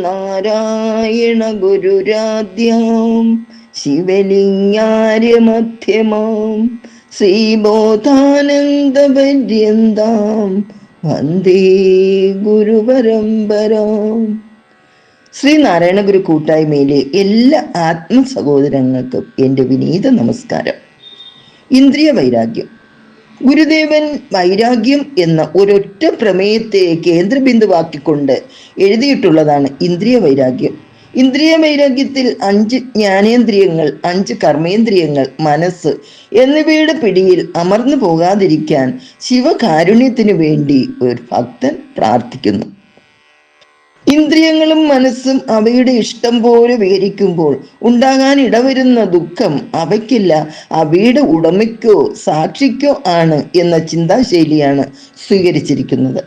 നാരായണ ഗുരുരാദ്യം ശ്രീബോധാനന്ദ ശ്രീബോധാനന്ദപര്യന്താം വന്ദേ ഗുരുപരമ്പരാം. ശ്രീനാരായണ ഗുരു കൂട്ടായ്മയിലെ എല്ലാ ആത്മ സഹോദരങ്ങൾക്കും എന്റെ വിനീത നമസ്കാരം. ഇന്ദ്രിയ വൈരാഗ്യം. ഗുരുദേവൻ വൈരാഗ്യം എന്ന ഒരൊറ്റ പ്രമേയത്തെ കേന്ദ്രബിന്ദുവാക്കിക്കൊണ്ട് എഴുതിയിട്ടുള്ളതാണ് ഇന്ദ്രിയ വൈരാഗ്യം. ഇന്ദ്രിയ വൈരാഗ്യത്തിൽ അഞ്ച് ജ്ഞാനേന്ദ്രിയങ്ങൾ അഞ്ച് കർമ്മേന്ദ്രിയങ്ങൾ മനസ്സ് എന്നിവയുടെ പിടിയിൽ അമർന്നു പോകാതിരിക്കാൻ ശിവകാരുണ്യത്തിനു വേണ്ടി ഒരു ഭക്തൻ പ്രാർത്ഥിക്കുന്നു. ഇന്ദ്രിയങ്ങളും മനസ്സും അവയുടെ ഇഷ്ടം പോലെ വിഹരിക്കുമ്പോൾ ഉണ്ടാകാൻ ഇടവരുന്ന ദുഃഖം അവയ്ക്കില്ല. അവയുടെ ഉടമയ്ക്കോ സാക്ഷിക്കോ ആണ് എന്ന ചിന്താശൈലിയാണ് സ്വീകരിച്ചിരിക്കുന്നത്.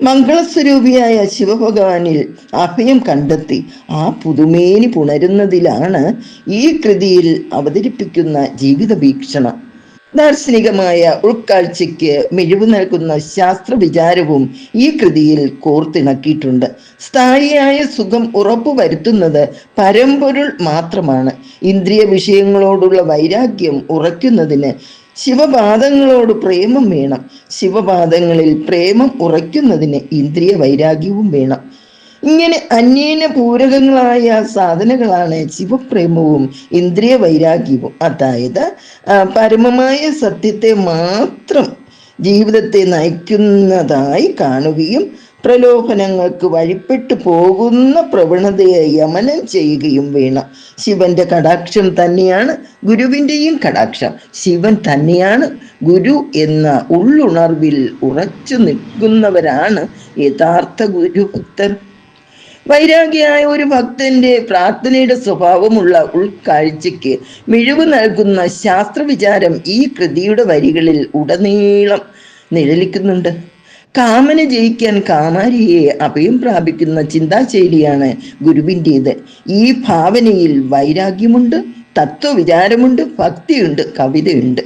മംഗളസ്വരൂപിയായ ശിവഭഗവാനിൽ അഭയം കണ്ടെത്തി ആ പുതുമേനി പുണരുന്നതിലാണ് ഈ കൃതിയിൽ അവതരിപ്പിക്കുന്ന ജീവിത വീക്ഷണം ദാർശനികമായ ഉൾക്കാഴ്ചയ്ക്ക് മിഴിവ് നൽകുന്ന ശാസ്ത്ര വിചാരവും ഈ കൃതിയിൽ കോർത്തിണക്കിയിട്ടുണ്ട്. സ്ഥായിയായ സുഖം ഉറപ്പുവരുത്തുന്നത് പരമ്പൊരുൾ മാത്രമാണ്. ഇന്ദ്രിയ വിഷയങ്ങളോടുള്ള വൈരാഗ്യം ഉറയ്ക്കുന്നതിന് ശിവപാദങ്ങളോട് പ്രേമം വേണം. ശിവപാദങ്ങളിൽ പ്രേമം ഉറയ്ക്കുന്നതിന് ഇന്ദ്രിയ വൈരാഗ്യവും വേണം. ഇങ്ങനെ അന്യേന പൂരകങ്ങളായ സാധനങ്ങളാണ് ശിവപ്രേമവും ഇന്ദ്രിയ വൈരാഗ്യവും. അതായത് പരമമായ സത്യത്തെ മാത്രം ജീവിതത്തെ നയിക്കുന്നതായി കാണുകയും പ്രലോഭനങ്ങൾക്ക് വഴിപ്പെട്ടു പോകുന്ന പ്രവണതയെ യമനം ചെയ്യുകയും വേണം. ശിവന്റെ കടാക്ഷം തന്നെയാണ് ഗുരുവിന്റെയും കടാക്ഷം. ശിവൻ തന്നെയാണ് ഗുരു എന്ന ഉള്ളുണർവിൽ ഉറച്ചു നിൽക്കുന്നവരാണ് യഥാർത്ഥ ഗുരുഭക്തർ. വൈരാഗ്യയായ ഒരു ഭക്തന്റെ പ്രാർത്ഥനയുടെ സ്വഭാവമുള്ള ഉൾക്കാഴ്ചയ്ക്ക് മിഴിവ് നൽകുന്ന ശാസ്ത്രവിചാരം ഈ കൃതിയുടെ വരികളിൽ ഉടനീളം നിഴലിക്കുന്നുണ്ട്. കാമന ജയിക്കാൻ കാമാരിയെ അഭയം പ്രാപിക്കുന്ന ചിന്താശൈലിയാണ് ഗുരുവിന്റേത് ഈ ഭാവനയിൽ വൈരാഗ്യമുണ്ട് തത്വവിചാരമുണ്ട് ഭക്തിയുണ്ട് കവിതയുണ്ട്.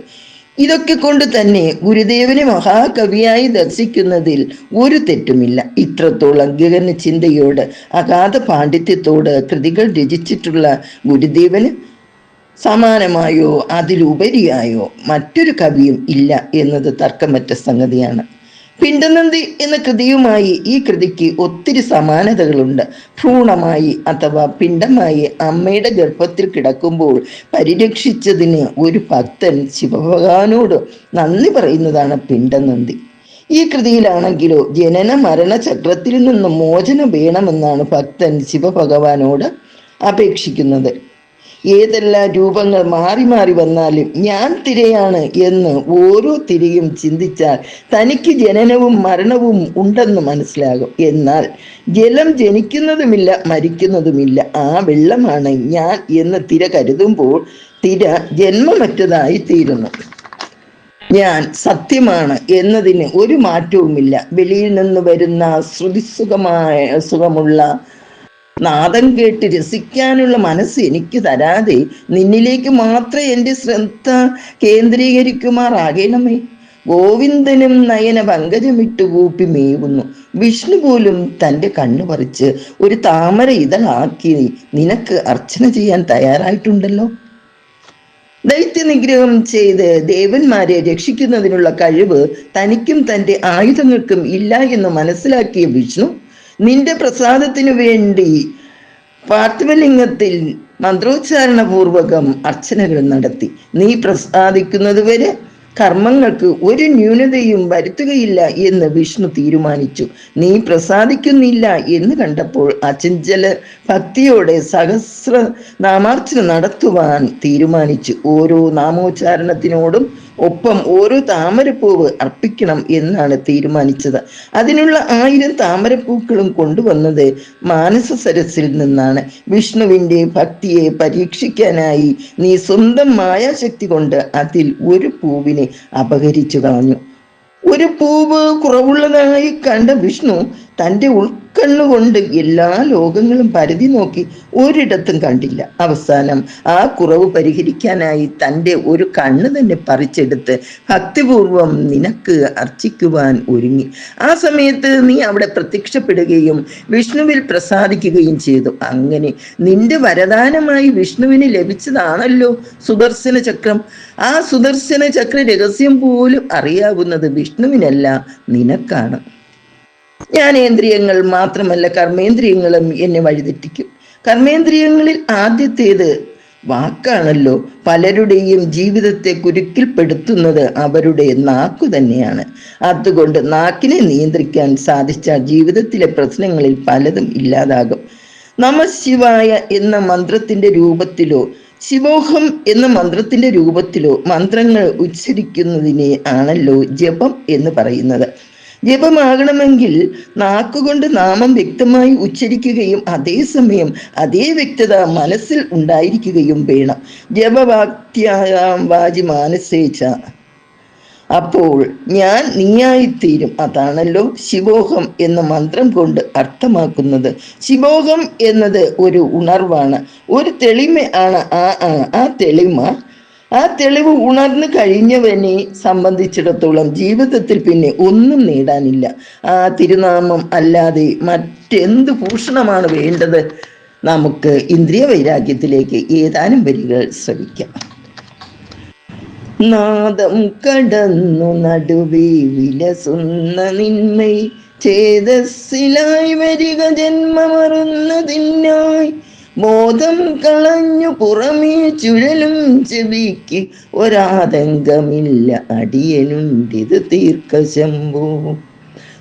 ഇതൊക്കെ കൊണ്ട് തന്നെ ഗുരുദേവനെ മഹാകവിയായി ദർശിക്കുന്നതിൽ ഒരു തെറ്റുമില്ല. ഇത്രത്തോളം ഗഗന ചിന്തയോട് അഗാധ പാണ്ഡിത്യത്തോട് കൃതികൾ രചിച്ചിട്ടുള്ള ഗുരുദേവന് സമാനമായോ അതിലുപരിയായോ മറ്റൊരു കവിയും ഇല്ല എന്നത് തർക്കമറ്റ സംഗതിയാണ്. പിണ്ടനന്ദി എന്ന കൃതിയുമായി ഈ കൃതിക്ക് ഒത്തിരി സമാനതകളുണ്ട്. ഭ്രൂണമായി അഥവാ പിണ്ടമായി അമ്മയുടെ ഗർഭത്തിൽ കിടക്കുമ്പോൾ പരിരക്ഷിച്ചതിന് ഒരു ഭക്തൻ ശിവഭഗവാനോട് നന്ദി പറയുന്നതാണ് പിണ്ടനന്ദി ഈ കൃതിയിലാണെങ്കിലോ ജനന മരണ ചക്രത്തിൽ നിന്നും മോചനം വേണമെന്നാണ് ഭക്തൻ ശിവഭഗവാനോട് അപേക്ഷിക്കുന്നത്. ഏതെല്ലാം രൂപങ്ങൾ മാറി മാറി വന്നാലും ഞാൻ തിരയാണ് എന്ന് ഓരോ തിരയും ചിന്തിച്ചാൽ തനിക്ക് ജനനവും മരണവും ഉണ്ടെന്ന് മനസ്സിലാകും. എന്നാൽ ജലം ജനിക്കുന്നതുമില്ല മരിക്കുന്നതുമില്ല. ആ വെള്ളമാണ് ഞാൻ എന്ന് തിര കരുതുമ്പോൾ തിര ജന്മമറ്റതായി തീരുന്നു. ഞാൻ സത്യമാണ് എന്നതിന് ഒരു മാറ്റവുമില്ല. വെളിയിൽ നിന്ന് വരുന്ന ശ്രുതിസുഖമായ സുഖമുള്ള നാദം കേട്ട് രസിക്കാനുള്ള മനസ്സ് എനിക്ക് തരാതെ നിന്നിലേക്ക് മാത്രം എന്റെ ശ്രദ്ധ കേന്ദ്രീകരിക്കുമാറാകണമേ ഗോവിന്ദനും നയന പങ്കജമിട്ട് കൂപ്പി മേവുന്നു. വിഷ്ണു പോലും തന്റെ കണ്ണു പറിച്ച് ഒരു താമര ഇതളാക്കി നിനക്ക് അർച്ചന ചെയ്യാൻ തയ്യാറായിട്ടുണ്ടല്ലോ. ദൈത്യ നിഗ്രഹം ചെയ്ത് ദേവന്മാരെ രക്ഷിക്കുന്നതിനുള്ള കഴിവ് തനിക്കും തന്റെ ആയുധങ്ങൾക്കും ഇല്ല എന്ന് മനസ്സിലാക്കിയ വിഷ്ണു നിന്റെ പ്രസാദത്തിനു വേണ്ടി പാർത്ഥിവലിംഗത്തിൽ മന്ത്രോച്ചാരണപൂർവകം അർച്ചനകൾ നടത്തി. നീ പ്രസാദിക്കുന്നതുവരെ കർമ്മങ്ങൾക്ക് ഒരു ന്യൂനതയും വരുത്തുകയില്ല എന്ന് വിഷ്ണു തീരുമാനിച്ചു. നീ പ്രസാദിക്കുന്നില്ല എന്ന് കണ്ടപ്പോൾ അചഞ്ചല ഭക്തിയോടെ സഹസ്ര നാമാർച്ചന നടത്തുവാൻ തീരുമാനിച്ചു. ഓരോ നാമോച്ചാരണത്തിനോടും ഒപ്പം ഓരോ താമരപ്പൂവ് അർപ്പിക്കണം എന്നാണ് തീരുമാനിച്ചത്. അതിനുള്ള ആയിരം താമരപ്പൂക്കളും കൊണ്ടുവന്നത് മാനസ സരസിൽ നിന്നാണ്. വിഷ്ണുവിന്റെ ഭക്തിയെ പരീക്ഷിക്കാനായി നീ സ്വന്തം മായാശക്തി കൊണ്ട് അതിൽ ഒരു പൂവിനെ അപഹരിച്ചു കളഞ്ഞു. ഒരു പൂവ് കുറവുള്ളതായി കണ്ട വിഷ്ണു തന്റെ ഉൾക്കണ്ണുകൊണ്ട് എല്ലാ ലോകങ്ങളും പരിധി നോക്കി ഒരിടത്തും കണ്ടില്ല. അവസാനം ആ കുറവ് പരിഹരിക്കാനായി തന്റെ ഒരു കണ്ണ് തന്നെ പറിച്ചെടുത്ത് ഭക്തിപൂർവം നിനക്ക് അർച്ചിക്കുവാൻ ഒരുങ്ങി. ആ സമയത്ത് നീ അവിടെ പ്രത്യക്ഷപ്പെടുകയും വിഷ്ണുവിൽ പ്രസാദിക്കുകയും ചെയ്തു. അങ്ങനെ നിന്റെ വരദാനമായി വിഷ്ണുവിന് ലഭിച്ചതാണല്ലോ സുദർശന ചക്രം. ആ സുദർശന ചക്ര രഹസ്യം പോലും അറിയാവുന്നത് വിഷ്ണുവിനല്ല നിനക്കാണ്. ജ്ഞാനേന്ദ്രിയങ്ങൾ മാത്രമല്ല കർമ്മേന്ദ്രിയങ്ങളും എന്നെ വഴിതെറ്റിക്കും. കർമ്മേന്ദ്രിയങ്ങളിൽ ആദ്യത്തേത് വാക്കാണല്ലോ. പലരുടെയും ജീവിതത്തെ കുരുക്കിൽപ്പെടുത്തുന്നത് അവരുടെ നാക്കു തന്നെയാണ്. അതുകൊണ്ട് നാക്കിനെ നിയന്ത്രിക്കാൻ സാധിച്ച ജീവിതത്തിലെ പ്രശ്നങ്ങളിൽ പലതും ഇല്ലാതാകും. നമ ശിവായ എന്ന മന്ത്രത്തിന്റെ രൂപത്തിലോ ശിവോഹം എന്ന മന്ത്രത്തിന്റെ രൂപത്തിലോ മന്ത്രങ്ങൾ ഉച്ചരിക്കുന്നതിനെ ആണല്ലോ ജപം എന്ന് പറയുന്നത്. ജപമാകണമെങ്കിൽ നാക്കുകൊണ്ട് നാമം വ്യക്തമായി ഉച്ചരിക്കുകയും അതേസമയം അതേ വ്യക്തത മനസ്സിൽ ഉണ്ടായിരിക്കുകയും വേണം. ജപവാക്യാം വാജി മാനസേച്ച അപ്പോൾ ഞാൻ നീയായിത്തീരും. അതാണല്ലോ ശിവോഹം എന്ന മന്ത്രം കൊണ്ട് അർത്ഥമാക്കുന്നത്. ശിവോഹം എന്നത് ഒരു ഉണർവാണ്. ഒരു തെളിമ ആണ് ആ ആ തെളിമ ആ തെളിവ് ഉണർന്നു കഴിഞ്ഞവനെ സംബന്ധിച്ചിടത്തോളം ജീവിതത്തിൽ പിന്നെ ഒന്നും നേടാനില്ല. ആ തിരുനാമം അല്ലാതെ മറ്റെന്ത് ഭൂഷണമാണ് വേണ്ടത്? നമുക്ക് ഇന്ദ്രിയ വൈരാഗ്യത്തിലേക്ക് ഏതാനും വരികൾ ശ്രമിക്കാം. നാദം കടന്നു നടുവേ വിലസുന്ന നിന്മൈ ചേതസ്സിലായി വരിക ജന്മമറുന്നതിനായി ബോധം കളഞ്ഞു പുറമേ ചുഴലും ചെവിക്ക്. ഒരാതങ്കമില്ല അടിയനുണ്ടിത് തീർക്കശമ്പൂ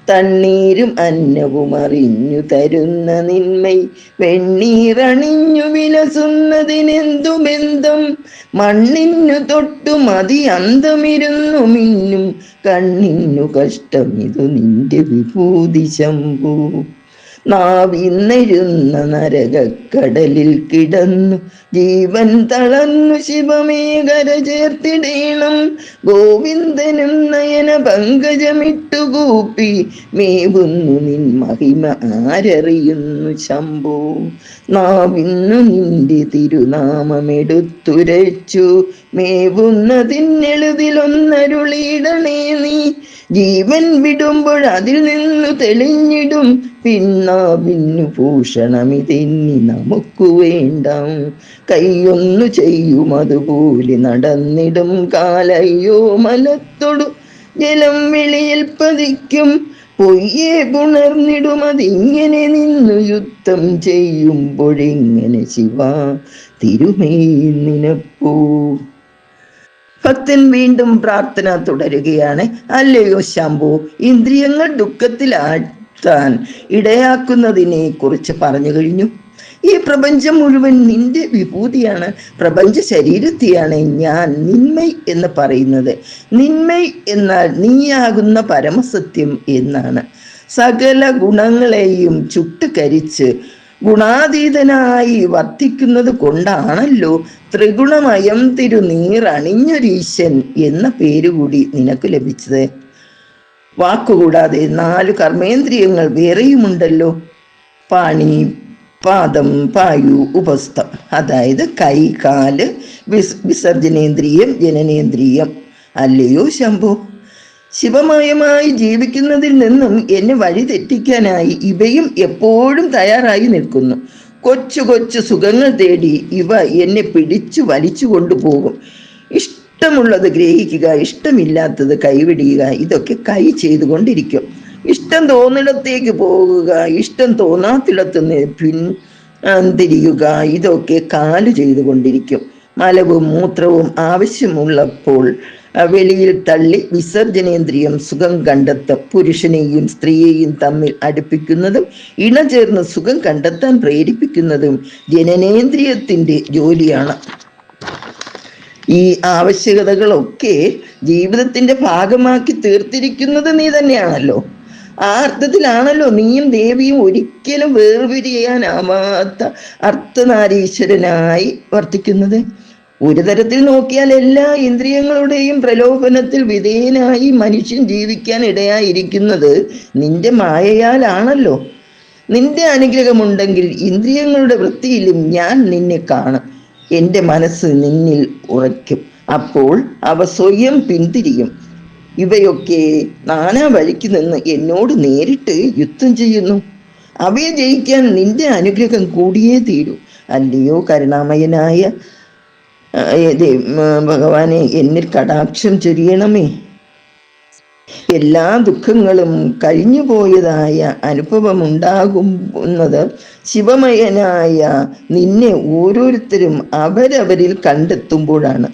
തണ്ണീരും അന്നവും അറിഞ്ഞു തരുന്ന നിന്മൈ. വെണ്ണീറണിഞ്ഞു വിലസുന്നതിനെന്തു ബന്ധം? മണ്ണിനു തൊട്ടു മതി അന്തമിരുന്നു മിന്നും. കണ്ണിനു കഷ്ടം ഇതു നിന്റെ വിഭൂതി ശംഭു. നാവിന്നിരുന്ന നരകക്കടലിൽ കിടന്നു ജീവൻ തളന്നു ശിവമേ കര ചേർത്തിടേണം. ഗോവിന്ദനും നയന പങ്കജമിട്ടുകൂപ്പി മേവുന്നു നിൻ മഹിമ ആരറിയുന്നു ശംഭോ. നാവിന്നു നിന്റെ തിരുനാമമെടുത്തുരച്ചു. മേവുന്നതിനെഴുതിലൊന്നരുളിയിടണേ നീ. ജീവൻ വിടുമ്പോൾ അതിൽ നിന്നു തെളിഞ്ഞിടും പിന്നാവിന്നു ഭൂഷണമിതെന്നി നമുക്ക് വേണ്ട. കൈയൊന്നു ചെയ്യും അതുപോലെ നടന്നിടും കാലയ്യോ മലത്തൊടു ജലം വെളിയിൽ പതിക്കും. പൊയ്യെ പുണർന്നിടും അതിങ്ങനെ നിന്നു യുദ്ധം ചെയ്യുമ്പോഴിങ്ങനെ ശിവ തിരുമേ നിനപ്പൂ. ഭക്തൻ വീണ്ടും പ്രാർത്ഥന തുടരുകയാണ്. അല്ലയോ ശംഭു ഇന്ദ്രിയങ്ങൾ ദുഃഖത്തിലാഴ്ത്താൻ ഇടയാക്കുന്നതിനെ കുറിച്ച് പറഞ്ഞു കഴിഞ്ഞു. ഈ പ്രപഞ്ചം മുഴുവൻ നിന്റെ വിഭൂതിയാണ്. പ്രപഞ്ച ശരീരത്തെയാണ് ഞാൻ നിന്മൈ എന്ന് പറയുന്നത്. നിന്മൈ എന്നാൽ നീയാകുന്ന പരമസത്യം എന്നാണ്. സകല ഗുണങ്ങളെയും ചുട്ടുകരിച്ച് ഗുണാതീതനായി വർത്തിക്കുന്നത് കൊണ്ടാണല്ലോ ത്രിഗുണമയം തിരുനീറണിഞ്ഞൊരീശൻ എന്ന പേരുകൂടി നിനക്ക് ലഭിച്ചത്. വാക്കുകൂടാതെ നാല് കർമ്മേന്ദ്രിയങ്ങൾ വേറെയുമുണ്ടല്ലോ. പാണി പാദം പായു ഉപസ്ഥം. അതായത് കൈ കാൽ വിസ് വിസർജനേന്ദ്രിയം ജനനേന്ദ്രിയം. അല്ലയോ ശംഭു? ശിവമയമായി ജീവിക്കുന്നതിൽ നിന്നും എന്നെ വഴി തെറ്റിക്കാനായി ഇവയും എപ്പോഴും തയ്യാറായി നിൽക്കുന്നു. കൊച്ചു കൊച്ചു സുഖങ്ങൾ തേടി ഇവ എന്നെ പിടിച്ചു വലിച്ചു കൊണ്ടുപോകും ഇഷ്ടമുള്ളത് ഗ്രഹിക്കുക ഇഷ്ടമില്ലാത്തത് കൈവിടിയുക ഇതൊക്കെ കൈ ചെയ്തുകൊണ്ടിരിക്കും. ഇഷ്ടം തോന്നിടത്തേക്ക് പോകുക ഇഷ്ടം തോന്നാത്തിടത്ത് പിൻ തിരിയുക ഇതൊക്കെ കാൽ ചെയ്തുകൊണ്ടിരിക്കും. മലവും മൂത്രവും ആവശ്യമുള്ളപ്പോൾ വെളിയിൽ തള്ളി വിസർജനേന്ദ്രിയം സുഖം കണ്ടെത്ത. പുരുഷനെയും സ്ത്രീയെയും തമ്മിൽ അടുപ്പിക്കുന്നതും ഇണചേർന്ന് സുഖം കണ്ടെത്താൻ പ്രേരിപ്പിക്കുന്നതും ജനനേന്ദ്രിയത്തിന്റെ ജോലിയാണ്. ഈ ആവശ്യകതകളൊക്കെ ജീവിതത്തിന്റെ ഭാഗമാക്കി തീർത്തിരിക്കുന്നത് നീ തന്നെയാണല്ലോ. ആ അർത്ഥത്തിലാണല്ലോ നീയും ദേവിയും ഒരിക്കലും വേർപിരിയാനാവാത്ത അർത്ഥനാരീശ്വരനായി വർത്തിക്കുന്നത്. ഒരു തരത്തിൽ നോക്കിയാൽ എല്ലാ ഇന്ദ്രിയങ്ങളുടെയും പ്രലോഭനത്തിൽ വിധേയനായി മനുഷ്യൻ ജീവിക്കാൻ ഇടയായിരിക്കുന്നത് നിന്റെ മായയാലാണല്ലോ. നിന്റെ അനുഗ്രഹമുണ്ടെങ്കിൽ ഇന്ദ്രിയങ്ങളുടെ വൃത്തിയിലും ഞാൻ നിന്നെ കാണും. എന്റെ മനസ്സ് നിന്നിൽ ഉറയ്ക്കും. അപ്പോൾ അവ സ്വയം പിന്തിരിയും. ഇവയൊക്കെ നാനാ വഴിക്ക് നിന്ന് എന്നോട് നേരിട്ട് യുദ്ധം ചെയ്യുന്നു. അവയെ ജയിക്കാൻ നിന്റെ അനുഗ്രഹം കൂടിയേ തീരൂ. അല്ലയോ കരുണാമയനായ ഭഗവാനെ എന്നിൽ കടാക്ഷം ചൊരിയണമേ. എല്ലാ ദുഃഖങ്ങളും കഴിഞ്ഞു പോയതായ അനുഭവമുണ്ടാകുന്നത് ശിവമയനായ നിന്നെ ഓരോരുത്തരും അവരവരിൽ കണ്ടെത്തുമ്പോഴാണ്.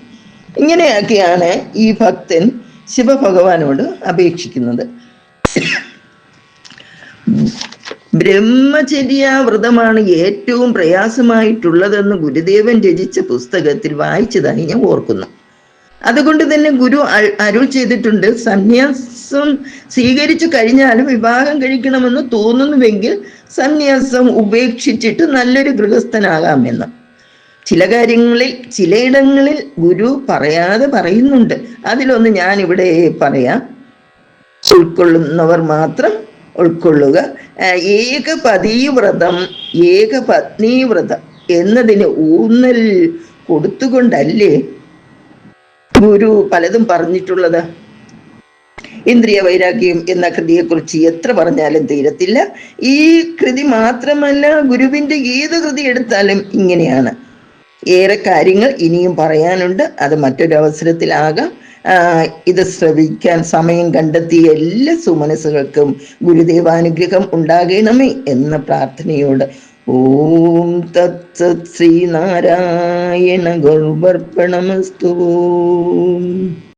ഇങ്ങനെയൊക്കെയാണ് ഈ ഭക്തൻ ശിവഭഗവാനോട് അപേക്ഷിക്കുന്നത്. ബ്രഹ്മചര്യ വ്രതമാണ് ഏറ്റവും പ്രയാസമായിട്ടുള്ളതെന്ന് ഗുരുദേവൻ രചിച്ച പുസ്തകത്തിൽ വായിച്ചതായി ഞാൻ ഓർക്കുന്നു. അതുകൊണ്ട് തന്നെ ഗുരു അരുൾ ചെയ്തിട്ടുണ്ട്. സന്യാസം സ്വീകരിച്ചു കഴിഞ്ഞാലും വിവാഹം കഴിക്കണമെന്ന് തോന്നുന്നുവെങ്കിൽ സന്യാസം ഉപേക്ഷിച്ചിട്ട് നല്ലൊരു ഗൃഹസ്ഥനാകാമെന്ന് ചില കാര്യങ്ങളിൽ ചിലയിടങ്ങളിൽ ഗുരു പറയാതെ പറയുന്നുണ്ട്. അതിലൊന്ന് ഞാൻ ഇവിടെ പറയാം. ഉൾക്കൊള്ളുന്നവർ മാത്രം ഉൾക്കൊള്ളുക. ഏക പതിവ്രതം ഏക പത്നീവ്രതം എന്നതിന് ഊന്നൽ കൊടുത്തുകൊണ്ടല്ലേ ഗുരു പലതും പറഞ്ഞിട്ടുള്ളത്. ഇന്ദ്രിയ വൈരാഗ്യം എന്ന കൃതിയെക്കുറിച്ച് എത്ര പറഞ്ഞാലും തീരത്തില്ല. ഈ കൃതി മാത്രമല്ല ഗുരുവിന്റെ ഏത് കൃതി എടുത്താലും ഇങ്ങനെയാണ്. ഏറെ കാര്യങ്ങൾ ഇനിയും പറയാനുണ്ട്. അത് മറ്റൊരു അവസരത്തിലാകാം. ഇത് ശ്രവിക്കാൻ സമയം കണ്ടെത്തിയ എല്ലാ സുമനസ്സുകൾക്കും ഗുരുദേവാനുഗ്രഹം ഉണ്ടാകണമേ എന്ന പ്രാർത്ഥനയോട് ഓം തത്സത് ശ്രീനാരായണ ഗുരുവർപ്പണമസ്തു